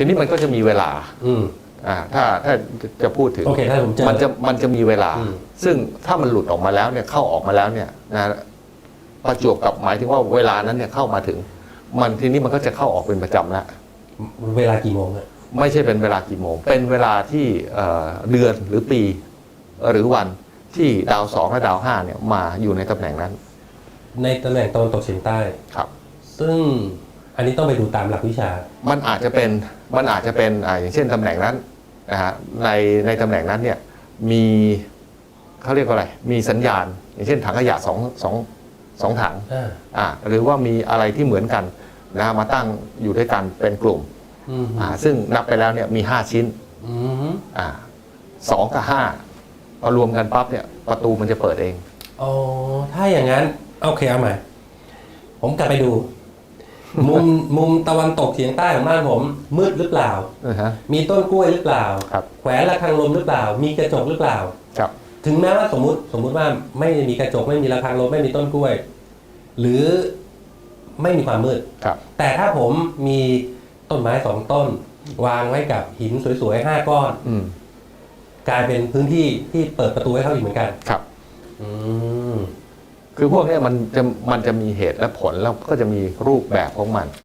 ทีนี้มันก็จะมีเวลาอืม อ่าถ้าถ้าจะพูดถึง โอเคถ้าผมเจอ มันจะมันจะมีเวลา อืม ซึ่งถ้ามันหลุดออกมาแล้วเนี่ยเข้าออกมาแล้วเนี่ยนะประจวบกับหมายถึงว่าเวลานั้นเนี่ยเข้ามาถึง มันทีนี้มันก็จะเข้าออกเป็นประจำแล้วเวลากี่โมงอะไม่ใช่เป็นเวลากี่โมง เป็นเวลาที่เอ่อเดือนหรือปีหรือวันที่ดาวสองและดาวห้าเนี่ยมาอยู่ในตำแหน่งนั้นในตำแหน่งตะวันตกเฉียงใต้ ครับ ซึ่ง อันนี้ต้องไปดูตามหลักวิชา มันอาจจะเป็นมันอาจจะเป็นอ่าอย่างเช่นตำแหน่งนั้นนะฮะในในตำแหน่งนั้นเนี่ยมีเขาเรียกว่าอะไร มีสัญญาณ อย่างเช่นถังขยะสองสองสองถังอ่า อ่าหรือว่ามีอะไรที่เหมือนกันนะฮะมาตั้งอยู่ด้วยกันเป็นกลุ่มอืมอ่าซึ่งนับไปแล้วเนี่ยมี 5 ชิ้นอืมอ่าสองกับห้าพอรวมกันปั๊บเนี่ยประตูมันจะเปิดเอง อ๋อถ้าอย่างนั้น โอเคเอาใหม่ผมกลับไปดู มุมมุมตะวันตกเฉียงใต้ของบ้านผม มืดหรือเปล่านะฮะ มีต้นกล้วยหรือเปล่า ครับ แขวนระฆังลมหรือเปล่า มีกระจกหรือเปล่า ครับ ถึงแม้ว่าสมมติสมมุติว่าไม่มีกระจกไม่มีระฆังลมไม่มีต้นกล้วย หรือไม่มีความมืด ครับ แต่ถ้าผมมีต้นไม้สองต้น วางไว้กับหินสวยๆห้าก้อน อืม กลายเป็นพื้นที่ที่เปิดประตูให้เขาอีกเหมือนกัน ครับ อืม คือพวกนี้มันจะมันจะมีเหตุและผลแล้วก็จะมีรูปแบบของมัน